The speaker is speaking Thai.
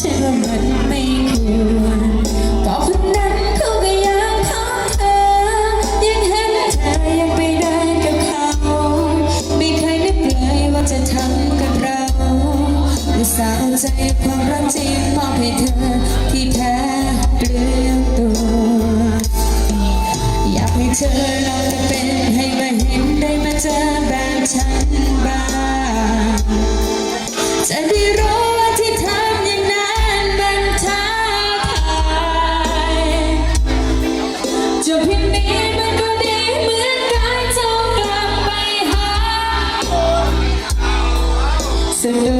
ใช่ว่ามันไม่ควรก็คนนันเขาก็ยังทำเธอ ยังเห็นเธอยังไปได้กับเขาม่เคยนึกเลยว่าจะทำกับเราอุตสาห์ใจความรักจริมอบให้เธอที่แท้เปลืองตัว อยากให้เธอลองจะเป็นให้มาเห็นได้มาเจอแบบฉันบางจะได้รู้ সেপ্টেম্বর